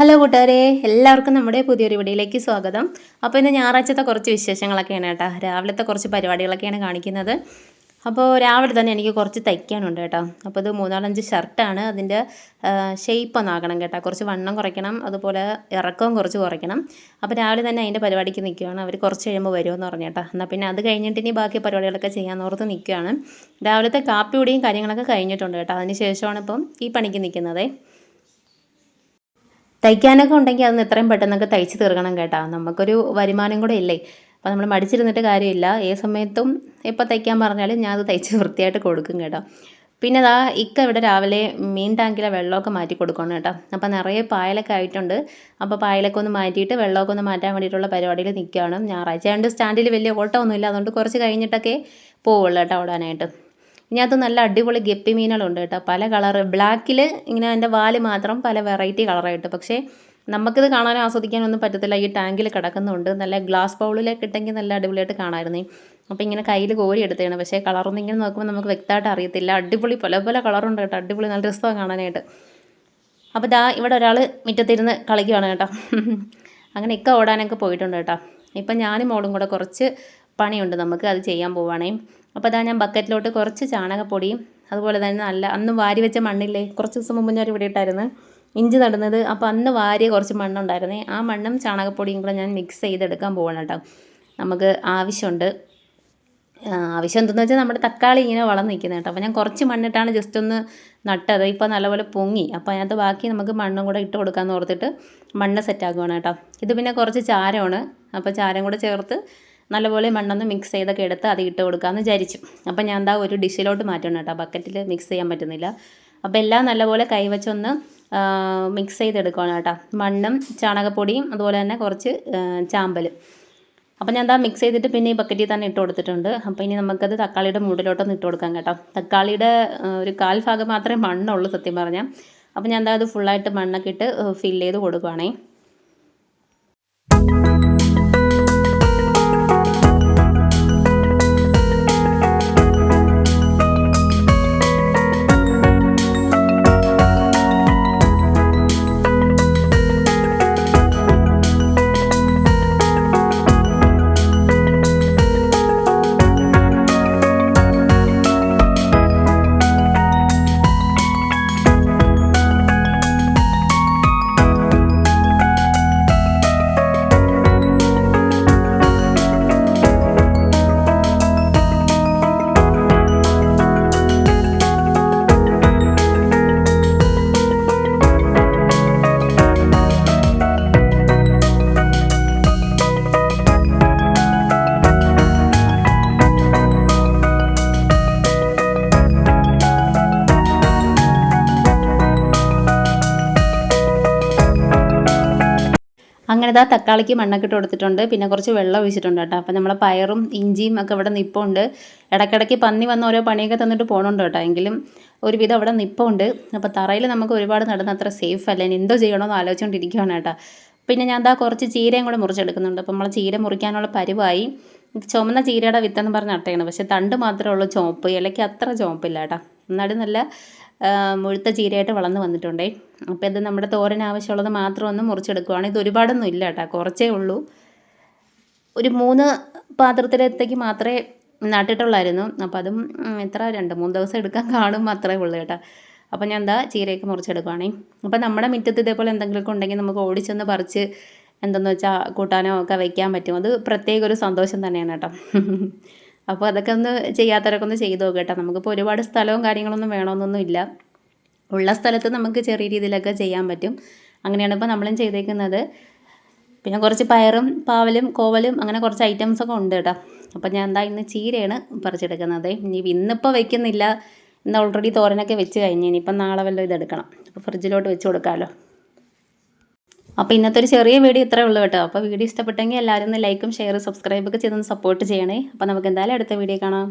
Hello കൂട്ടുകാരെ എല്ലാവർക്കും നമ്മുടെ പുതിയൊരു വീഡിയോയിലേക്ക് സ്വാഗതം. അപ്പോൾ ഇന്ന് ഞായറാഴ്ചത്തെ കുറച്ച് വിശേഷങ്ങളൊക്കെയാണ് കേട്ടോ. രാവിലത്തെ കുറച്ച് പരിപാടികളൊക്കെയാണ് കാണിക്കുന്നത്. അപ്പോൾ രാവിലെ തന്നെ എനിക്ക് കുറച്ച് തയ്ക്കാനുണ്ട് കേട്ടോ. അപ്പോൾ ഇത് മൂന്നാലഞ്ച് ഷർട്ടാണ്. അതിന്റെ ഷേപ്പ് ഒന്ന് ആക്കണം കേട്ടോ. കുറച്ച് വണ്ണം കുറയ്ക്കണം അതുപോലെ ഇറക്കവും കുറച്ച് കുറയ്ക്കണം. അപ്പോൾ രാവിലെ തന്നെ അതിന്റെ പരിപാടിക്ക് നിൽക്കുകയാണ്. അവർ കുറച്ച് കഴിയുമ്പോൾ വരുമെന്ന് പറഞ്ഞു കേട്ടോ. എന്നാൽ പിന്നെ അത് കഴിഞ്ഞിട്ട് ഇനി ബാക്കി പരിപാടികളൊക്കെ ചെയ്യാൻ ഓർത്ത് നിൽക്കുകയാണ്. രാവിലത്തെ കാപ്പി കാര്യങ്ങളൊക്കെ കഴിഞ്ഞിട്ടുണ്ട് കേട്ടോ. അതിന് ശേഷമാണ് ഇപ്പം ഈ പണിക്ക് നിൽക്കുന്നത്. തയ്ക്കാനൊക്കെ ഉണ്ടെങ്കിൽ അതൊന്ന് എത്രയും പെട്ടെന്നൊക്കെ തയ്ച്ച് തീർക്കണം കേട്ടോ. നമുക്കൊരു വരുമാനം കൂടെ ഇല്ലേ? അപ്പോൾ നമ്മൾ മടിച്ചിരുന്നിട്ട് കാര്യമില്ല. ഏത് സമയത്തും എപ്പോൾ തയ്ക്കാൻ പറഞ്ഞാലും ഞാൻ അത് തയ്ച്ച് വൃത്തിയായിട്ട് കൊടുക്കും കേട്ടോ. പിന്നെ അതാ ഇക്ക ഇവിടെ രാവിലെ മീൻ ടാങ്കിലെ വെള്ളമൊക്കെ മാറ്റി കൊടുക്കണം കേട്ടോ. അപ്പോൾ നിറയെ പായലൊക്കെ ആയിട്ടുണ്ട്. അപ്പോൾ പായലൊക്കെ ഒന്ന് മാറ്റിയിട്ട് വെള്ളമൊക്കെ ഒന്ന് മാറ്റാൻ വേണ്ടിയിട്ടുള്ള പരിപാടിയിൽ നിൽക്കുകയാണ് ഞായറാഴ്ച ആയതുകൊണ്ട് സ്റ്റാൻഡിൽ വലിയ ഓട്ടമൊന്നുമില്ല. അതുകൊണ്ട് കുറച്ച് കഴിഞ്ഞിട്ടൊക്കെ പോവുള്ളൂ കേട്ടോ ഓടാനായിട്ട്. ഇനി അത് നല്ല അടിപൊളി ഗപ്പി മീനുകളുണ്ട് കേട്ടോ. പല കളറ് ബ്ലാക്കിൽ ഇങ്ങനെ അതിന്റെ വാൽ മാത്രം പല വെറൈറ്റി കളറായിട്ട്. പക്ഷേ നമുക്കിത് കാണാനും ആസ്വദിക്കാനും ഒന്നും പറ്റത്തില്ല. ഈ ടാങ്കിൽ കിടക്കുന്നുണ്ട്. നല്ല ഗ്ലാസ് ബൗളിലൊക്കെ ഇട്ടെങ്കിൽ നല്ല അടിപൊളിയായിട്ട് കാണാമായിരുന്നേ. അപ്പോൾ ഇങ്ങനെ കയ്യിൽ കോരി എടുത്തതാണ് പക്ഷേ കളറൊന്നും ഇങ്ങനെ നോക്കുമ്പോൾ നമുക്ക് വ്യക്തമായിട്ട് അറിയത്തില്ല. അടിപൊളി പല പല കളറുണ്ട് കേട്ടോ. അടിപൊളി നല്ല രസമാണ് കാണാനായിട്ട്. അപ്പോൾ ദാ ഇവിടെ ഒരാൾ മുറ്റത്തിരുന്ന് കളിക്കുകയാണ് കേട്ടോ. അങ്ങനെ ഇക്ക ഓടാനൊക്കെ പോയിട്ടുണ്ട് കേട്ടോ. ഇപ്പം ഞാനും മോളും കൂടെ കുറച്ച് പണിയുണ്ട് നമുക്ക് അത് ചെയ്യാൻ പോവുകയാണേ അപ്പോൾ അതാ ഞാൻ ബക്കറ്റിലോട്ട് കുറച്ച് ചാണകപ്പൊടിയും അതുപോലെ തന്നെ നല്ല അന്ന് വാരി വെച്ച മണ്ണില്ലേ കുറച്ച് ദിവസം മുമ്പ് ഞാൻ ഇവിടെ ഇട്ടായിരുന്നു. ഇഞ്ചി നടുന്നത്. അപ്പോൾ അന്ന് വാരിയ കുറച്ച് മണ്ണുണ്ടായിരുന്നേ. ആ മണ്ണും ചാണകപ്പൊടിയും കൂടെ ഞാൻ മിക്സ് ചെയ്തെടുക്കാൻ പോകണം കേട്ടോ നമുക്ക് ആവശ്യമുണ്ട്. ആവശ്യം എന്തെന്ന് വെച്ചാൽ നമ്മുടെ തക്കാളി ഇങ്ങനെ വളർന്ന് നിൽക്കുന്നത് കേട്ടോ അപ്പോൾ ഞാൻ കുറച്ച് മണ്ണിട്ടാണ് ജസ്റ്റ് ഒന്ന് നട്ടത്. ഇപ്പോൾ നല്ലപോലെ പൊങ്ങി. അപ്പോൾ അതിനകത്ത് ബാക്കി നമുക്ക് മണ്ണും കൂടെ ഇട്ട് കൊടുക്കാമെന്ന് ഓർത്തിട്ട് മണ്ണ് സെറ്റ് ആക്കുവാണ് കേട്ടോ ഇത് പിന്നെ കുറച്ച് ചാരമാണ്. അപ്പോൾ ചാരം കൂടെ ചേർത്ത് നല്ലപോലെ മണ്ണൊന്ന് മിക്സ് ചെയ്തൊക്കെ എടുത്ത് അത് ഇട്ട് കൊടുക്കാമെന്ന് വിചാരിച്ചു. അപ്പോൾ ഞാൻ എന്താ ഒരു ഡിഷിലോട്ട് മാറ്റണം കേട്ടോ. ബക്കറ്റിൽ മിക്സ് ചെയ്യാൻ പറ്റുന്നില്ല. അപ്പോൾ എല്ലാം നല്ലപോലെ കൈവച്ചൊന്ന് മിക്സ് ചെയ്തെടുക്കണം കേട്ടോ. മണ്ണും ചാണകപ്പൊടിയും അതുപോലെ തന്നെ കുറച്ച് ചാമ്പലും. അപ്പോൾ ഞാൻ എന്താ മിക്സ് ചെയ്തിട്ട് പിന്നെ ഈ ബക്കറ്റിൽ തന്നെ ഇട്ട് കൊടുത്തിട്ടുണ്ട്. അപ്പോൾ ഇനി നമുക്കത് തക്കാളിയുടെ മൂടിലോട്ടൊന്ന് ഇട്ട് കൊടുക്കാം കേട്ടോ. തക്കാളിയുടെ ഒരു കാൽ ഭാഗം മാത്രമേ മണ്ണുള്ളൂ സത്യം പറഞ്ഞാൽ അപ്പോൾ ഞാൻ എന്താ അത് ഫുള്ളായിട്ട് മണ്ണൊക്കെ ഇട്ട് ഫില്ല് ചെയ്ത് കൊടുക്കുവാണേ. അങ്ങനെ ഇതാ തക്കാളിക്ക് മണ്ണൊക്കെ ഇട്ട് കൊടുത്തിട്ടുണ്ട്. പിന്നെ കുറച്ച് വെള്ളം ഒഴിച്ചിട്ടുണ്ട് കേട്ടോ. അപ്പോൾ നമ്മളെ പയറും ഇഞ്ചിയും ഒക്കെ ഇവിടെ നിപ്പുണ്ട്. ഇടയ്ക്കിടയ്ക്ക് പന്നി വന്ന് ഓരോ പണിയൊക്കെ തന്നിട്ട് പോകണുണ്ട് കേട്ടോ. എങ്കിലും ഒരുവിധം അവിടെ നിപ്പുണ്ട്. അപ്പോൾ തറയിൽ നമുക്ക് ഒരുപാട് നടന്ന അത്ര സേഫ് അല്ല. ഇനി എന്തോ ചെയ്യണമെന്ന് ആലോചിച്ചുകൊണ്ടിരിക്കുകയാണ് കേട്ടോ. പിന്നെ ഞാൻ എന്താ കുറച്ച് ചീരയും കൂടെ മുറിച്ചെടുക്കുന്നുണ്ട്. അപ്പോൾ നമ്മൾ ചീര മുറിക്കാനുള്ള പരിവായി. ചുമന്ന ചീരയുടെ വിത്തെന്ന് പറഞ്ഞ് അട്ടയാണ്. പക്ഷേ തണ്ട് മാത്രമേ ഉള്ളൂ ചുവപ്പ് ഇലയ്ക്ക് അത്ര ചുവപ്പില്ല കേട്ടോ. എന്നാലും നല്ല മുഴുത്ത ചീരയായിട്ട് വളർന്ന് വന്നിട്ടുണ്ടേ. അപ്പോൾ ഇത് നമ്മുടെ തോരൻ ആവശ്യമുള്ളത് മാത്രം ഒന്ന് മുറിച്ചെടുക്കുവാണ്. ഇത് ഒരുപാടൊന്നും ഇല്ല കേട്ടോ. കുറച്ചേ ഉള്ളൂ. ഒരു മൂന്ന് പാത്രത്തിലത്തേക്ക് മാത്രമേ നട്ടിട്ടുള്ളായിരുന്നു. അപ്പോൾ അതും എത്ര? രണ്ട് മൂന്ന് ദിവസം എടുക്കാൻ കാണും മാത്രമേ ഉള്ളൂ കേട്ടോ. അപ്പോൾ ഞാൻ എന്താ ചീരയൊക്കെ മുറിച്ചെടുക്കുവാണേ. അപ്പോൾ നമ്മുടെ മുറ്റത്ത് ഇതേപോലെ എന്തെങ്കിലുമൊക്കെ ഉണ്ടെങ്കിൽ നമുക്ക് ഓടിച്ചൊന്ന് പറിച്ച് എന്തെന്ന് വെച്ചാൽ കൂട്ടാനോ ഒക്കെ വയ്ക്കാൻ പറ്റും. അത് പ്രത്യേക ഒരു സന്തോഷം തന്നെയാണ് കേട്ടോ. അപ്പോൾ അതൊക്കെ ഒന്ന് ചെയ്യാത്തവരൊക്കെ ഒന്ന് ചെയ്ത് കേട്ടോ നമുക്കിപ്പോൾ ഒരുപാട് സ്ഥലവും കാര്യങ്ങളൊന്നും വേണമെന്നൊന്നും ഇല്ല. ഉള്ള സ്ഥലത്ത് നമുക്ക് ചെറിയ രീതിയിലൊക്കെ ചെയ്യാൻ പറ്റും. അങ്ങനെയാണ് ഇപ്പോൾ നമ്മളും ചെയ്തേക്കുന്നത്. പിന്നെ കുറച്ച് പയറും പാവലും കോവലും അങ്ങനെ കുറച്ച് ഐറ്റംസ് ഒക്കെ ഉണ്ട് കേട്ടോ. അപ്പോൾ ഞാൻ എന്താ ഇന്ന് ചീരയാണ് പറിച്ചെടുക്കുന്നത്. ഇനി ഇന്നിപ്പോൾ വെക്കുന്നില്ല ഇന്ന് ഓൾറെഡി തോരനൊക്കെ വെച്ച് കഴിഞ്ഞ്. ഇനിയിപ്പം നാളെ വല്ലതും ഇതെടുക്കണം. അപ്പോൾ ഫ്രിഡ്ജിലോട്ട് വെച്ച് കൊടുക്കാമല്ലോ അപ്പോൾ ഇന്നത്തെ ഒരു ചെറിയ വീഡിയോ ഇത്രേ ഉള്ളൂ കേട്ടോ. അപ്പോൾ വീഡിയോ ഇഷ്ടപ്പെട്ടെങ്കിൽ എല്ലാവരും ഒന്ന് ലൈക്കും ഷെയർ സബ്സ്ക്രൈബൊക്കെ ചെയ്തൊന്ന് സപ്പോർട്ട് ചെയ്യണേ. അപ്പോൾ നമുക്ക് എന്തായാലും അടുത്ത വീഡിയോ കാണാം.